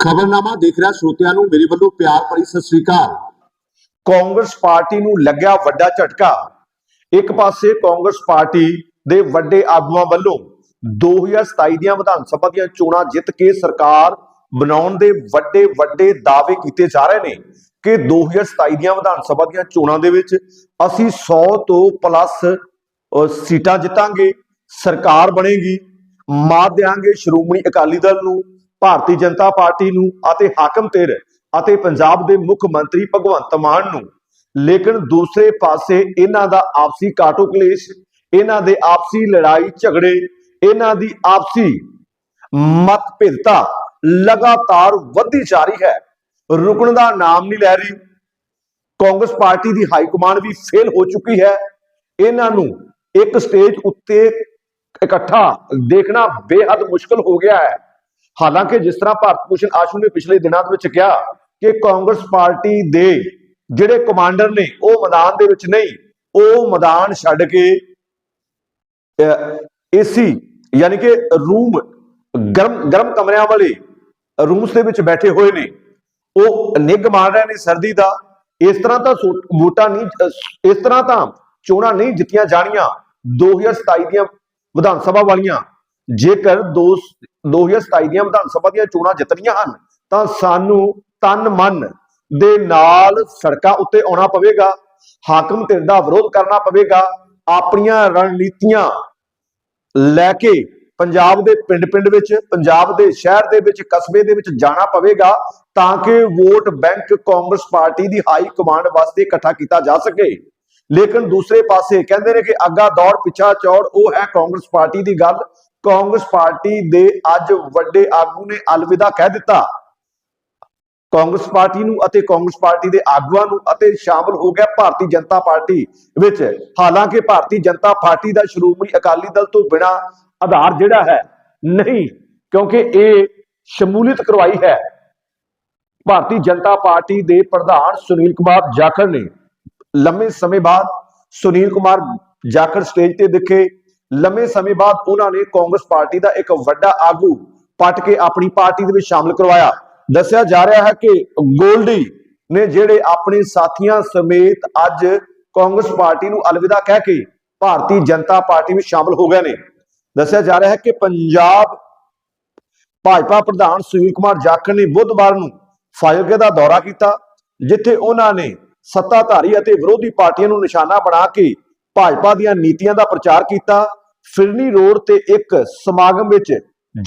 ਖਬਰਨਾਮਾ ਦੇਖ ਰਿਹਾ ਸਰੋਤਿਆਂ ਨੂੰ, ਮੇਰੇ ਵੱਲੋਂ ਪਿਆਰ ਭਰੀ ਸਤਿ ਸ੍ਰੀ ਅਕਾਲ। ਕਾਂਗਰਸ ਪਾਰਟੀ ਨੂੰ ਲੱਗਿਆ ਵੱਡਾ ਝਟਕਾ। ਇੱਕ ਪਾਸੇ ਕਾਂਗਰਸ ਪਾਰਟੀ ਦੇ ਵੱਡੇ ਆਗੂਆਂ ਵੱਲੋਂ 2027 ਦੀਆਂ ਵਿਧਾਨ ਸਭਾ ਦੀਆਂ ਚੋਣਾਂ ਜਿੱਤ ਕੇ ਸਰਕਾਰ ਬਣਾਉਣ ਦੇ ਵੱਡੇ ਵੱਡੇ ਦਾਅਵੇ ਕੀਤੇ ਜਾ ਰਹੇ ਨੇ ਕਿ 2027 ਦੀਆਂ ਵਿਧਾਨ ਸਭਾ ਦੀਆਂ ਚੋਣਾਂ ਦੇ ਵਿੱਚ ਅਸੀਂ 100 ਤੋਂ ਪਲੱਸ ਸੀਟਾਂ ਜਿੱਤਾਂਗੇ, ਸਰਕਾਰ ਬਣੇਗੀ, ਮਾਤ ਦੇਾਂਗੇ ਸ਼੍ਰੋਮਣੀ ਅਕਾਲੀ ਦਲ ਨੂੰ ਭਾਰਤੀ ਜਨਤਾ ਪਾਰਟੀ ਨੂੰ ਅਤੇ ਹਾਕਮ ਧਿਰ ਅਤੇ ਪੰਜਾਬ ਦੇ ਮੁੱਖ ਮੰਤਰੀ ਭਗਵੰਤ ਮਾਨ ਨੂੰ। ਲੇਕਿਨ ਦੂਸਰੇ ਪਾਸੇ ਇਹਨਾਂ ਦਾ ਆਪਸੀ ਕਾਟੋ ਕਲੇਸ਼, ਇਹਨਾਂ ਦੇ ਆਪਸੀ ਲੜਾਈ ਝਗੜੇ, ਇਹਨਾਂ ਦੀ ਆਪਸੀ ਮਤਭੇਦਤਾ ਲਗਾਤਾਰ ਵੱਧਦੀ ਜਾ ਰਹੀ ਹੈ। ਰੁਕਣ ਦਾ ਨਾਮ ਨਹੀਂ ਲੈ ਰਹੀ। ਕਾਂਗਰਸ ਪਾਰਟੀ ਦੀ ਹਾਈ ਕਮਾਂਡ ਵੀ ਫੇਲ ਹੋ ਚੁੱਕੀ ਹੈ। ਇਹਨਾਂ ਨੂੰ ਇੱਕ ਸਟੇਜ ਉੱਤੇ ਇਕੱਠਾ ਦੇਖਣਾ ਬੇहद ਮੁਸ਼ਕਲ ਹੋ ਗਿਆ ਹੈ। ਹਾਲਾਂਕਿ ਜਿਸ ਤਰ੍ਹਾਂ ਭਾਰਤ ਭੂਸ਼ਣ ਆਸ਼ੂ ਨੇ ਪਿਛਲੇ ਦਿਨਾਂ ਦੇ ਵਿੱਚ ਕਿਹਾ ਕਿ ਕਾਂਗਰਸ ਪਾਰਟੀ ਦੇ ਜਿਹੜੇ ਕਮਾਂਡਰ ਨੇ, ਉਹ ਮੈਦਾਨ ਦੇ ਵਿੱਚ ਨਹੀਂ, ਉਹ ਮੈਦਾਨ ਛੱਡ ਕੇ ਏਸੀ ਯਾਨੀ ਕਿ ਰੂਮ, ਗਰਮ ਗਰਮ ਕਮਰਿਆਂ ਵਾਲੇ ਰੂਮਸ ਦੇ ਵਿੱਚ ਬੈਠੇ ਹੋਏ ਨੇ। ਉਹ ਨਿੱਘ ਮਾਰ ਰਹੇ ਨੇ ਸਰਦੀ ਦਾ। ਇਸ ਤਰ੍ਹਾਂ ਤਾਂ ਸੋ- ਵੋਟਾਂ ਨਹੀਂ ਇਸ ਤਰ੍ਹਾਂ ਤਾਂ ਚੋਣਾਂ ਨਹੀਂ ਜਿੱਤੀਆਂ ਜਾਣੀਆਂ। 2027 ਦੀਆਂ ਵਿਧਾਨ ਸਭਾ ਵਾਲੀਆਂ ਜੇਕਰ ਦੋ 2027 ਦੀਆਂ ਵਿਧਾਨ ਸਭਾ ਦੀਆਂ ਚੋਣਾਂ ਜਿੱਤਣੀਆਂ ਹਨ, ਤਾਂ ਸਾਨੂੰ ਤਨ ਮਨ ਦੇ ਨਾਲ ਸੜਕਾਂ ਉੱਤੇ ਆਉਣਾ ਪਵੇਗਾ, ਹਾਕਮ ਧਿਰ ਦਾ ਵਿਰੋਧ ਕਰਨਾ ਪਵੇਗਾ, ਆਪਣੀਆਂ ਰਣਨੀਤੀਆਂ ਲੈ ਕੇ ਪੰਜਾਬ ਦੇ ਪਿੰਡ-ਪਿੰਡ ਵਿੱਚ, ਪੰਜਾਬ ਦੇ ਸ਼ਹਿਰ ਦੇ ਵਿੱਚ, ਕਸਬੇ ਦੇ ਵਿੱਚ ਜਾਣਾ ਪਵੇਗਾ, ਤਾਂ ਕਿ ਵੋਟ ਬੈਂਕ ਕਾਂਗਰਸ ਪਾਰਟੀ ਦੀ ਹਾਈ ਕਮਾਂਡ ਵਾਸਤੇ ਇਕੱਠਾ ਕੀਤਾ ਜਾ ਸਕੇ। ਲੇਕਿਨ ਦੂਸਰੇ ਪਾਸੇ ਕਹਿੰਦੇ ਨੇ ਕਿ ਅੱਗਾ ਦੌੜ, ਪਿੱਛਾ ਚੌੜ, ਉਹ ਹੈ ਕਾਂਗਰਸ ਪਾਰਟੀ ਦੀ ਗੱਲ। ਕਾਂਗਰਸ ਪਾਰਟੀ ਦੇ ਅੱਜ ਵੱਡੇ ਆਗੂ ਨੇ ਅਲਵਿਦਾ ਕਹਿ ਦਿੱਤਾ। ਕਾਂਗਰਸ ਪਾਰਟੀ ਨੂੰ ਅਤੇ ਕਾਂਗਰਸ ਪਾਰਟੀ ਦੇ ਆਗੂਆਂ ਨੂੰ ਅਤੇ ਸ਼ਾਮਲ ਹੋ ਗਿਆ ਭਾਰਤੀ ਜਨਤਾ ਪਾਰਟੀ ਵਿੱਚ। ਹਾਲਾਂਕਿ ਭਾਰਤੀ ਜਨਤਾ ਪਾਰਟੀ ਦਾ ਸ਼੍ਰੋਮਣੀ ਅਕਾਲੀ ਦਲ ਤੋਂ ਬਿਨਾ ਆਧਾਰ ਜਿਹੜਾ ਹੈ ਨਹੀਂ, ਕਿਉਂਕਿ ਇਹ ਸ਼ਮੂਲੀਅਤ ਕਰਵਾਈ ਹੈ। ਭਾਰਤੀ ਜਨਤਾ ਪਾਰਟੀ ਦੇ ਪ੍ਰਧਾਨ ਸੁਨੀਲ ਕੁਮਾਰ ਜਾਖੜ ਨੇ। ਲੰਮੇ ਸਮੇਂ ਬਾਅਦ ਸੁਨੀਲ ਕੁਮਾਰ ਜਾਖੜ ਸਟੇਜ ਤੇ ਦਿਖੇ। ਲੰਮੇ ਸਮੇਂ ਬਾਅਦ ਉਹਨਾਂ ਨੇ ਕਾਂਗਰਸ ਪਾਰਟੀ ਦਾ ਇੱਕ ਵੱਡਾ ਆਗੂ ਪਟ ਕੇ ਆਪਣੀ ਪਾਰਟੀ ਦੇ ਵਿੱਚ ਸ਼ਾਮਲ ਕਰਵਾਇਆ। ਦੱਸਿਆ ਜਾ ਰਿਹਾ ਹੈ ਕਿ ਗੋਲਡੀ ਨੇ ਜਿਹੜੇ ਆਪਣੇ ਸਾਥੀਆਂ ਸਮੇਤ ਅੱਜ ਕਾਂਗਰਸ ਪਾਰਟੀ ਨੂੰ ਅਲਵਿਦਾ ਕਹਿ ਕੇ ਭਾਰਤੀ ਜਨਤਾ ਪਾਰਟੀ ਵਿੱਚ ਸ਼ਾਮਲ ਹੋ ਗਏ ਨੇ। ਦੱਸਿਆ ਜਾ ਰਿਹਾ ਹੈ ਕਿ ਪੰਜਾਬ ਭਾਜਪਾ ਪ੍ਰਧਾਨ ਸੁਨੀਲ ਕੁਮਾਰ ਜਾਖੜ ਨੇ ਬੁੱਧਵਾਰ ਨੂੰ ਫਾਜ਼ਿਲਕੇ ਦਾ ਦੌਰਾ ਕੀਤਾ, ਜਿੱਥੇ ਉਹਨਾਂ ਨੇ ਸੱਤਾਧਾਰੀ ਅਤੇ ਵਿਰੋਧੀ ਪਾਰਟੀਆਂ ਨੂੰ ਨਿਸ਼ਾਨਾ ਬਣਾ ਕੇ ਭਾਜਪਾ ਦੀਆਂ ਨੀਤੀਆਂ ਦਾ ਪ੍ਰਚਾਰ ਕੀਤਾ। ਫਿਰਨੀ ਰੋਡ ਤੇ ਇੱਕ ਸਮਾਗਮ ਵਿੱਚ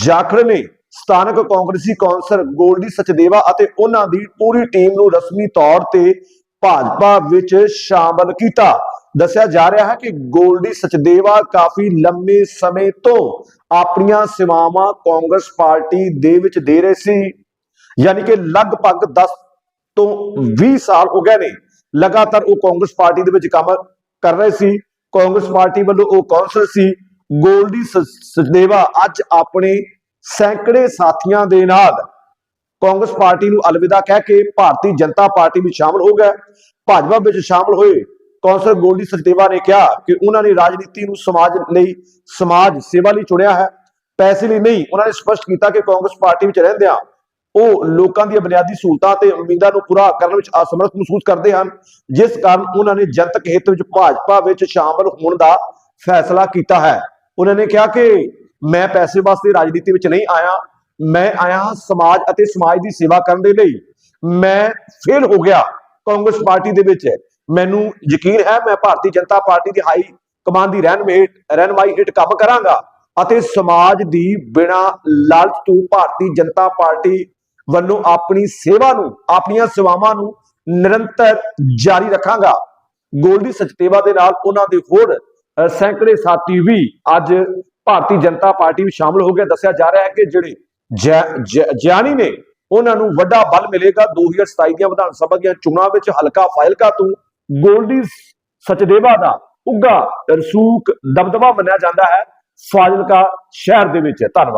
ਜਾਖੜ ਨੇ ਸਥਾਨਕ ਕਾਂਗਰਸੀ ਕੌਂਸਲਰ ਗੋਲਡੀ ਸਚਦੇਵਾ ਅਤੇ ਉਹਨਾਂ ਦੀ ਪੂਰੀ ਟੀਮ ਨੂੰ ਰਸਮੀ ਤੌਰ ਤੇ ਭਾਜਪਾ ਵਿੱਚ ਸ਼ਾਮਲ ਕੀਤਾ। ਦੱਸਿਆ ਜਾ ਰਿਹਾ ਹੈ ਕਿ ਗੋਲਡੀ ਸਚਦੇਵਾ ਕਾਫੀ ਲੰਮੇ ਸਮੇਂ ਤੋਂ ਆਪਣੀਆਂ ਸੇਵਾਵਾਂ ਕਾਂਗਰਸ ਪਾਰਟੀ ਦੇ ਵਿੱਚ ਦੇ ਰਹੇ ਸੀ। ਯਾਨੀ ਕਿ ਲਗਭਗ 10 ਤੋਂ 20 ਸਾਲ ਹੋ ਗਏ ਨੇ। ਲਗਾਤਾਰ ਉਹ ਕਾਂਗਰਸ ਪਾਰਟੀ ਦੇ ਵਿੱਚ ਕੰਮ ਕਰ ਰਹੇ ਸੀ। ਕਾਂਗਰਸ ਪਾਰਟੀ ਵੱਲੋਂ ਉਹ ਕੌਂਸਲਰ ਸੀ। ਗੋਲਡੀ ਸ- ਸਚਦੇਵਾ ਅੱਜ ਆਪਣੇ ਸੈਂਕੜੇ ਸਾਥੀਆਂ ਦੇ ਨਾਲ ਕਾਂਗਰਸ ਪਾਰਟੀ ਨੂੰ ਅਲਵਿਦਾ ਕਹਿ ਕੇ ਭਾਰਤੀ ਜਨਤਾ ਪਾਰਟੀ ਵਿੱਚ ਸ਼ਾਮਲ ਹੋ ਗਏ ਭਾਜਪਾ ਵਿੱਚ ਸ਼ਾਮਲ ਹੋਏ ਕੌਂਸਲਰ ਗੋਲਡੀ ਸਚਦੇਵਾ ਨੇ ਕਿਹਾ ਕਿ ਉਹਨਾਂ ਨੇ ਰਾਜਨੀਤੀ ਨੂੰ ਸਮਾਜ ਲਈ ਸਮਾਜ ਸੇਵਾ ਲਈ ਚੁਣਿਆ ਹੈ। ਪੈਸੇ ਲਈ ਨਹੀਂ, ਉਹਨਾਂ ਨੇ ਸਪਸ਼ਟ ਕੀਤਾ ਕਿ ਕਾਂਗਰਸ ਪਾਰਟੀ ਵਿੱਚ ਰਹਿੰਦਿਆਂ ਉਹ ਲੋਕਾਂ ਦੀਆਂ ਬੁਨਿਆਦੀ ਸਹੂਲਤਾਂ ਤੇ ਉਮੀਦਾਂ ਨੂੰ ਪੂਰਾ ਕਰਨ ਵਿੱਚ ਅਸਮਰਥ ਮਹਿਸੂਸ ਕਰਦੇ ਹਨ। ਜਿਸ ਕਾਰਨ ਉਹਨਾਂ ਨੇ ਜਨਤਕ ਹਿੱਤ ਵਿੱਚ ਭਾਜਪਾ ਵਿੱਚ ਸ਼ਾਮਲ ਹੋਣ ਦਾ ਫੈਸਲਾ ਕੀਤਾ ਹੈ। ਉਹਨਾਂ ਨੇ ਕਿਹਾ ਕਿ ਮੈਂ ਪੈਸੇ ਵਾਸਤੇ ਰਾਜਨੀਤੀ ਵਿੱਚ ਨਹੀਂ ਆਇਆ, ਮੈਂ ਆਇਆ ਸਮਾਜ ਅਤੇ ਸਮਾਜ ਦੀ ਸੇਵਾ ਕਰਨ ਦੇ ਲਈ। ਮੈਂ ਫੇਲ ਹੋ ਗਿਆ ਕਾਂਗਰਸ ਪਾਰਟੀ ਦੇ ਵਿੱਚ। ਮੈਨੂੰ ਯਕੀਨ ਹੈ ਮੈਂ ਭਾਰਤੀ ਜਨਤਾ ਪਾਰਟੀ ਦੀ ਹਾਈ ਕਮਾਨ ਦੀ ਰਹਿਨਮੇਟ ਰਹਿਨਮਾਈ ਹੇਠ ਕੰਮ ਕਰਾਂਗਾ ਅਤੇ ਸਮਾਜ ਦੀ ਬਿਨਾ ਲਾਲਚ ਤੋਂ ਭਾਰਤੀ ਜਨਤਾ ਪਾਰਟੀ ਵੱਲੋਂ ਆਪਣੀ ਸੇਵਾ ਨੂੰ, ਆਪਣੀਆਂ ਸੇਵਾਵਾਂ ਨੂੰ ਨਿਰੰਤਰ ਜਾਰੀ ਰੱਖਾਂਗਾ। ਗੋਲਡੀ ਸਚਤੇਵਾ ਦੇ ਨਾਲ ਉਹਨਾਂ ਦੇ ਹੋਰ ਸੈਂਕੜੇ ਸਾਥੀ ਵੀ ਅੱਜ ਭਾਰਤੀ ਜਨਤਾ ਪਾਰਟੀ ਵਿੱਚ ਸ਼ਾਮਲ ਹੋ ਗਏ ਦੱਸਿਆ ਜਾ ਰਿਹਾ ਹੈ ਕਿ ਜਿਹੜੇ ਜੈ- ਜੈ- ਨੇ, ਉਹਨਾਂ ਨੂੰ ਵੱਡਾ ਬਲ ਮਿਲੇਗਾ। 2027 ਦੀਆਂ ਵਿਧਾਨ ਸਭਾ ਦੀਆਂ ਚੋਣਾਂ ਵਿੱਚ ਹਲਕਾ ਫਾਇਲਕਾ ਤੋਂ ਗੋਲਡੀ ਸਚਦੇਵਾ ਦਾ ਉੱਗਾ ਰਸੂਕ ਦਬਦਬਾ ਮੰਨਿਆ ਜਾਂਦਾ ਹੈ। ਫਾਜ਼ਿਲਕਾ ਸ਼ਹਿਰ ਦੇ ਵਿੱਚ ਧੰਨਵਾਦ।